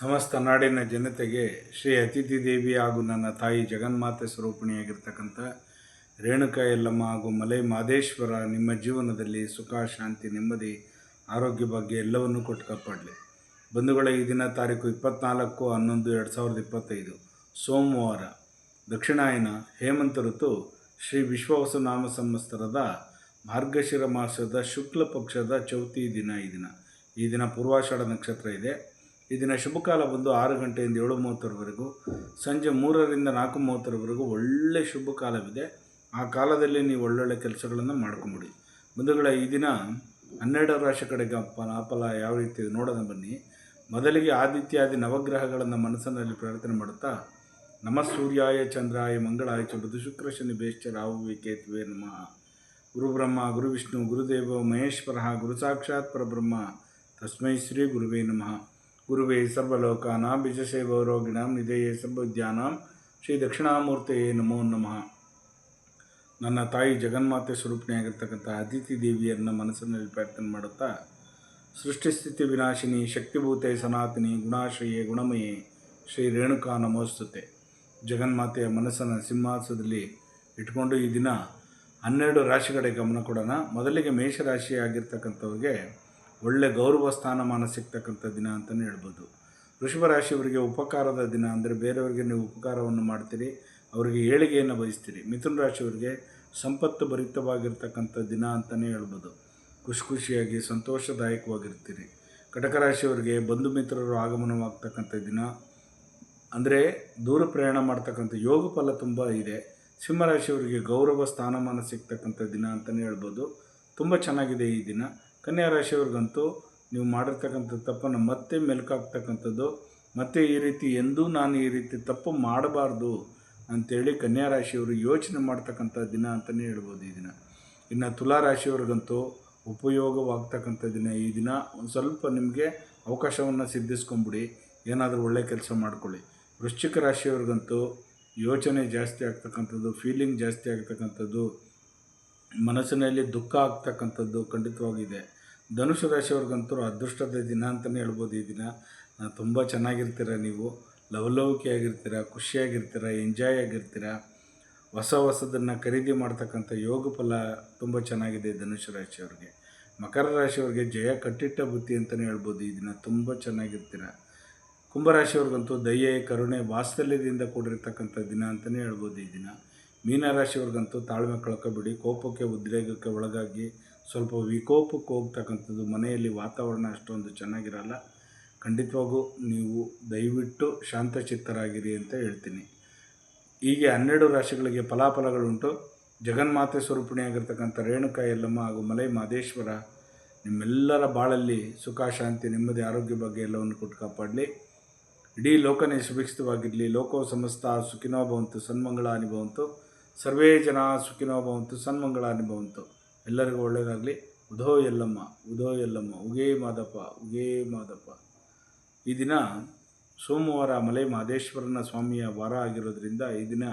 ಸಮಸ್ತ ನಾಡಿನ ಜನತೆಗೆ ಶ್ರೀ ಅತಿಥಿ ದೇವಿ ಹಾಗೂ ನನ್ನ ತಾಯಿ ಜಗನ್ಮಾತೆ ಸ್ವರೂಪಿಣಿಯಾಗಿರ್ತಕ್ಕಂಥ ರೇಣುಕಾ ಯಲ್ಲಮ್ಮ ಹಾಗೂ ಮಲೈ ಮಾದೇಶ್ವರ ನಿಮ್ಮ ಜೀವನದಲ್ಲಿ ಸುಖ, ಶಾಂತಿ, ನೆಮ್ಮದಿ, ಆರೋಗ್ಯ ಬಗ್ಗೆ ಎಲ್ಲವನ್ನೂ ಕೊಟ್ಟು ಕಾಪಾಡಲಿ. ಬಂಧುಗಳ, ಈ ದಿನ ತಾರೀಕು ಇಪ್ಪತ್ನಾಲ್ಕು, ಹನ್ನೊಂದು, ಎರಡು ಸಾವಿರದ ಇಪ್ಪತ್ತೈದು, ಸೋಮವಾರ, ದಕ್ಷಿಣಾಯನ ಹೇಮಂತ ಋತು ಶ್ರೀ ವಿಶ್ವವಸುನಾಮ ಸಂವತ್ಸರದ ಮಾರ್ಗಶಿರ ಮಾಸದ ಶುಕ್ಲ ಪಕ್ಷದ ಚೌತಿ ದಿನ ಈ ದಿನ. ಈ ದಿನ ಪೂರ್ವಾಷಾಢ ನಕ್ಷತ್ರ ಇದೆ. ಈ ದಿನ ಶುಭ ಕಾಲ ಬಂದು ಆರು ಗಂಟೆಯಿಂದ ಏಳು ಮೂವತ್ತರವರೆಗೂ, ಸಂಜೆ ಮೂರರಿಂದ ನಾಲ್ಕು ಮೂವತ್ತರವರೆಗೂ ಒಳ್ಳೆ ಶುಭ ಕಾಲವಿದೆ ಆ ಕಾಲದಲ್ಲಿ ನೀವು ಒಳ್ಳೊಳ್ಳೆ ಕೆಲಸಗಳನ್ನು ಮಾಡ್ಕೊಂಬಿಡಿ. ಬಂಧುಗಳ, ಈ ದಿನ ಹನ್ನೆರಡು ರಾಶಿ ಕಡೆಗೆ ಫಲ ಫಲ ಯಾವ ರೀತಿ ನೋಡೋದು ಬನ್ನಿ. ಮೊದಲಿಗೆ ಆದಿತ್ಯಾದಿ ನವಗ್ರಹಗಳನ್ನು ಮನಸ್ಸಿನಲ್ಲಿ ಪ್ರಾರ್ಥನೆ ಮಾಡುತ್ತಾ, ನಮ ಸೂರ್ಯಾಯ, ಚಂದ್ರಾಯ, ಮಂಗಳಾಯ ಚ ಬುಧ ಶುಕ್ರ ಶನಿ ಬೇಶ್ಚ ರಾಹು ಕೇತುವೆ ನಮಃ. ಗುರುಬ್ರಹ್ಮ ಗುರು ವಿಷ್ಣು ಗುರುದೇವ, ಮಹೇಶ್ವರ ಗುರು ಸಾಕ್ಷಾತ್ ಪರಬ್ರಹ್ಮ, ತಸ್ಮೈ ಶ್ರೀ ಗುರುವೇ ನಮಃ. ಗುರುವೇ ಸರ್ವಲೋಕಾನಾಂ ಬಿಜಸೇವರೋಗಿಣಾಂ ನಿಧೇಯೇ ಸರ್ವಜ್ಞಾನಾಂ ಶ್ರೀ ದಕ್ಷಿಣಾಮೂರ್ತಿಯೇ ನಮೋ ನಮಃ ನನ್ನ ತಾಯಿ ಜಗನ್ಮಾತೆ ಸ್ವರೂಪಿಣಿಯಾಗಿರ್ತಕ್ಕಂಥ ಅತಿಥಿ ದೇವಿಯರನ್ನ ಮನಸ್ಸಿನಲ್ಲಿ ಪ್ರಾರ್ಥನೆ ಮಾಡುತ್ತಾ ಸೃಷ್ಟಿಸ್ಥಿತಿ ವಿನಾಶಿನಿ, ಶಕ್ತಿಭೂತೆ ಸನಾತಿನಿ, ಗುಣಾಶ್ರಯೇ ಗುಣಮಯೇ, ಶ್ರೀ ರೇಣುಕಾ ನಮೋಸ್ತುತೆ. ಜಗನ್ಮಾತೆಯ ಮನಸ್ಸನ್ನು ಸಿಂಹಾಸದಲ್ಲಿ ಇಟ್ಕೊಂಡು ಈ ದಿನ ಹನ್ನೆರಡು ರಾಶಿಗಳಿಗೆ ಗಮನ ಕೊಡೋಣ. ಮೊದಲಿಗೆ ಮೇಷರಾಶಿ ಆಗಿರ್ತಕ್ಕಂಥವ್ರಿಗೆ ಒಳ್ಳೆ ಗೌರವ ಸ್ಥಾನಮಾನ ಸಿಗ್ತಕ್ಕಂಥ ದಿನ ಅಂತಲೇ ಹೇಳ್ಬೋದು. ವೃಷಭ ರಾಶಿಯವರಿಗೆ ಉಪಕಾರದ ದಿನ ಅಂದರೆ ಬೇರೆಯವರಿಗೆ ನೀವು ಉಪಕಾರವನ್ನು ಮಾಡ್ತೀರಿ, ಅವರಿಗೆ ಏಳಿಗೆಯನ್ನು ಬಯಸ್ತೀರಿ. ಮಿಥುನ ರಾಶಿಯವರಿಗೆ ಸಂಪತ್ತು ಭರಿತವಾಗಿರ್ತಕ್ಕಂಥ ದಿನ ಅಂತಲೇ ಹೇಳ್ಬೋದು. ಖುಷಿ ಖುಷಿಯಾಗಿ ಸಂತೋಷದಾಯಕವಾಗಿರ್ತೀರಿ. ಕಟಕ ರಾಶಿಯವರಿಗೆ ಬಂಧು ಮಿತ್ರರು ಆಗಮನವಾಗ್ತಕ್ಕಂಥ ದಿನ ಅಂದರೆ ದೂರ ಪ್ರಯಾಣ ಮಾಡ್ತಕ್ಕಂಥ ಯೋಗ ಫಲ ತುಂಬ ಇದೆ. ಸಿಂಹರಾಶಿಯವರಿಗೆ ಗೌರವ ಸ್ಥಾನಮಾನ ಸಿಗ್ತಕ್ಕಂಥ ದಿನ ಅಂತಲೇ ಹೇಳ್ಬೋದು. ತುಂಬ ಚೆನ್ನಾಗಿದೆ ಈ ದಿನ. ಕನ್ಯಾ ರಾಶಿಯವ್ರಿಗಂತೂ ನೀವು ಮಾಡಿರ್ತಕ್ಕಂಥ ತಪ್ಪನ್ನು ಮತ್ತೆ ಮೆಲುಕಾಗ್ತಕ್ಕಂಥದ್ದು, ಮತ್ತೆ ಈ ರೀತಿ ಎಂದೂ ನಾನು ಈ ರೀತಿ ತಪ್ಪು ಮಾಡಬಾರ್ದು ಅಂಥೇಳಿ ಕನ್ಯಾ ರಾಶಿಯವರು ಯೋಚನೆ ಮಾಡ್ತಕ್ಕಂಥ ದಿನ ಅಂತಲೇ ಹೇಳ್ಬೋದು ಈ ದಿನ. ಇನ್ನು ತುಲಾ ರಾಶಿಯವ್ರಿಗಂತೂ ಉಪಯೋಗವಾಗ್ತಕ್ಕಂಥ ದಿನ ಈ ದಿನ. ಒಂದು ಸ್ವಲ್ಪ ನಿಮಗೆ ಅವಕಾಶವನ್ನು ಸಿದ್ಧಿಸ್ಕೊಂಬಿಡಿ, ಏನಾದರೂ ಒಳ್ಳೆ ಕೆಲಸ ಮಾಡ್ಕೊಳ್ಳಿ. ವೃಶ್ಚಿಕ ರಾಶಿಯವ್ರಿಗಂತೂ ಯೋಚನೆ ಜಾಸ್ತಿ ಆಗ್ತಕ್ಕಂಥದ್ದು ಫೀಲಿಂಗ್ ಜಾಸ್ತಿ ಆಗ್ತಕ್ಕಂಥದ್ದು, ಮನಸ್ಸಿನಲ್ಲಿ ದುಃಖ ಆಗ್ತಕ್ಕಂಥದ್ದು ಖಂಡಿತವಾಗಿದೆ. ಧನುಷು ರಾಶಿಯವ್ರಿಗಂತೂ ಅದೃಷ್ಟದ ದಿನ ಅಂತಲೇ ಹೇಳ್ಬೋದು ಈ ದಿನ. ತುಂಬ ಚೆನ್ನಾಗಿರ್ತೀರ ನೀವು. ಲವಲವಿಕೆಯಾಗಿರ್ತೀರ, ಖುಷಿಯಾಗಿರ್ತೀರ ಎಂಜಾಯ್ ಆಗಿರ್ತೀರ. ಹೊಸ ಹೊಸದನ್ನು ಖರೀದಿ ಮಾಡ್ತಕ್ಕಂಥ ಯೋಗ ಫಲ ತುಂಬ ಚೆನ್ನಾಗಿದೆ ಧನುಷು ರಾಶಿಯವ್ರಿಗೆ. ಮಕರ ರಾಶಿಯವ್ರಿಗೆ ಜಯ ಕಟ್ಟಿಟ್ಟ ಬುದ್ಧಿ ಅಂತಲೇ ಹೇಳ್ಬೋದು ಈ ದಿನ. ತುಂಬ ಚೆನ್ನಾಗಿರ್ತೀರ. ಕುಂಭರಾಶಿಯವ್ರಿಗಂತೂ ದಯೆ, ಕರುಣೆ, ವಾತ್ಸಲ್ಯದಿಂದ ಕೂಡಿರ್ತಕ್ಕಂಥ ದಿನ ಅಂತಲೇ ಹೇಳ್ಬೋದು ಈ ದಿನ. ಮೀನರಾಶಿಯವ್ರಿಗಂತೂ ತಾಳ್ಮೆ ಕಳ್ಕೊಬೇಡಿ. ಕೋಪಕ್ಕೆ ಉದ್ರೇಗಕ್ಕೆ ಒಳಗಾಗಿ ಸ್ವಲ್ಪ ವಿಕೋಪಕ್ಕೆ ಹೋಗ್ತಕ್ಕಂಥದ್ದು ಮನೆಯಲ್ಲಿ ವಾತಾವರಣ ಅಷ್ಟೊಂದು ಚೆನ್ನಾಗಿರಲ್ಲ. ಖಂಡಿತವಾಗೂ ನೀವು ದಯವಿಟ್ಟು ಶಾಂತಚಿತ್ತರಾಗಿರಿ ಅಂತ ಹೇಳ್ತೀನಿ. ಹೀಗೆ ಹನ್ನೆರಡು ರಾಶಿಗಳಿಗೆ ಫಲಾಫಲಗಳುಂಟು. ಜಗನ್ಮಾತೆ ಸ್ವರೂಪಿಣಿಯಾಗಿರ್ತಕ್ಕಂಥ ರೇಣುಕ ಎಲ್ಲಮ್ಮ ಹಾಗೂ ಮಲೈ ಮಾದೇಶ್ವರ ನಿಮ್ಮೆಲ್ಲರ ಬಾಳಲ್ಲಿ ಸುಖ, ಶಾಂತಿ, ನೆಮ್ಮದಿ, ಆರೋಗ್ಯ ಬಗ್ಗೆ ಎಲ್ಲವನ್ನು ಕೊಟ್ಟು ಕಾಪಾಡಲಿ. ಇಡೀ ಲೋಕನೇ ಸುಭಿಕ್ಷಿತವಾಗಿರಲಿ. ಲೋಕೋ ಸಮಸ್ತ ಸುಖಿನೋ ಭವಂತು, ಸನ್ಮಂಗಳಾನಿ ಭವಂತು. ಸರ್ವೇ ಜನ ಸುಖಿನೋ ಭವಂತು, ಸನ್ಮಂಗಳಾನಿ ಎಲ್ಲರಿಗೂ ಒಳ್ಳೆಯದಾಗಲಿ ಉಧೋ ಎಲ್ಲಮ್ಮ ಉಧೋ ಎಲ್ಲಮ್ಮ ಉಗೇ ಮಾದಪ್ಪ ಉಗೇ ಮಾದಪ್ಪ. ಈ ದಿನ ಸೋಮವಾರ ಮಲೆ ಮಹದೇಶ್ವರನ ಸ್ವಾಮಿಯ ವಾರ ಆಗಿರೋದ್ರಿಂದ ಈ ದಿನ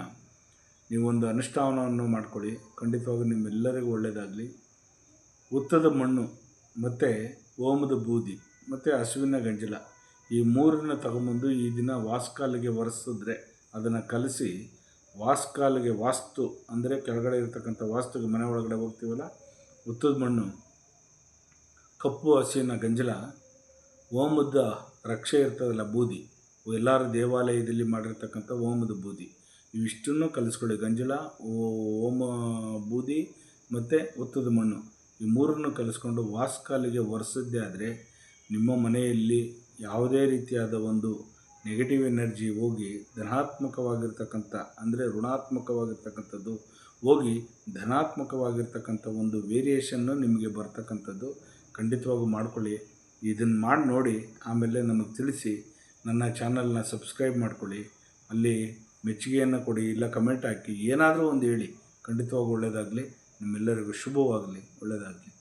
ನೀವೊಂದು ಅನುಷ್ಠಾನವನ್ನು ಮಾಡ್ಕೊಳ್ಳಿ. ಖಂಡಿತವಾಗಿ ನಿಮ್ಮೆಲ್ಲರಿಗೂ ಒಳ್ಳೆಯದಾಗಲಿ ಉತ್ತದ ಮಣ್ಣು ಮತ್ತು ಓಮದ ಬೂದಿ ಮತ್ತು ಹಸುವಿನ ಗಂಜಲ ಈ ಮೂರನ್ನ ತಗೊಂಬಂದು ಈ ದಿನ ವಾಸ್ಕಾಲಿಗೆ ಒರೆಸಿದ್ರೆ ಅದನ್ನು ಕಲಸಿ ವಾಸ್ಕಾಲಿಗೆ ವಾಸ್ತು ಅಂದರೆ ಕೆಳಗಡೆ ಇರತಕ್ಕಂಥ ವಾಸ್ತುಗೆ ಮನೆ ಒಳಗಡೆ ಹೋಗ್ತೀವಲ್ಲ ಉತ್ತದ ಮಣ್ಣು, ಕಪ್ಪು ಹಸಿನ ಗಂಜಲ ಓಮದ ರಕ್ಷೆ ಇರ್ತದಲ್ಲ ಬೂದಿ. ಎಲ್ಲರ ದೇವಾಲಯದಲ್ಲಿ ಮಾಡಿರ್ತಕ್ಕಂಥ ಓಮದ ಬೂದಿ. ಇವಿಷ್ಟನ್ನು ಕಲಿಸ್ಕೊಳ್ಳಿ. ಗಂಜಲ ಓಮ ಬೂದಿ ಮತ್ತು ಉತ್ತದ ಮಣ್ಣು. ಈ ಮೂರನ್ನು ಕಲಿಸ್ಕೊಂಡು ವಾಸ್ಕಾಲಿಗೆ ಒರೆಸದ್ದೇ ಆದರೆ ನಿಮ್ಮ ಮನೆಯಲ್ಲಿ ಯಾವುದೇ ರೀತಿಯಾದ ಒಂದು ನೆಗೆಟಿವ್ ಎನರ್ಜಿ ಹೋಗಿ ಧನಾತ್ಮಕವಾಗಿರ್ತಕ್ಕಂಥ, ಅಂದರೆ ಋಣಾತ್ಮಕವಾಗಿರ್ತಕ್ಕಂಥದ್ದು ಹೋಗಿ ಧನಾತ್ಮಕವಾಗಿರ್ತಕ್ಕಂಥ ಒಂದು ವೇರಿಯೇಷನ್ನು ನಿಮಗೆ ಬರ್ತಕ್ಕಂಥದ್ದು, ಖಂಡಿತವಾಗೂ ಮಾಡ್ಕೊಳ್ಳಿ. ಇದನ್ನು ಮಾಡಿ ನೋಡಿ, ಆಮೇಲೆ ನಮಗೆ ತಿಳಿಸಿ, ನನ್ನ ಚಾನಲ್ನ ಸಬ್ಸ್ಕ್ರೈಬ್ ಮಾಡಿಕೊಳ್ಳಿ. ಅಲ್ಲಿ ಮೆಚ್ಚುಗೆಯನ್ನು ಕೊಡಿ, ಇಲ್ಲ ಕಮೆಂಟ್ ಹಾಕಿ, ಏನಾದರೂ ಒಂದು ಹೇಳಿ. ಖಂಡಿತವಾಗೂ ಒಳ್ಳೆಯದಾಗಲಿ ನಿಮ್ಮೆಲ್ಲರಿಗೂ ಶುಭವಾಗಲಿ. ಒಳ್ಳೆಯದಾಗಲಿ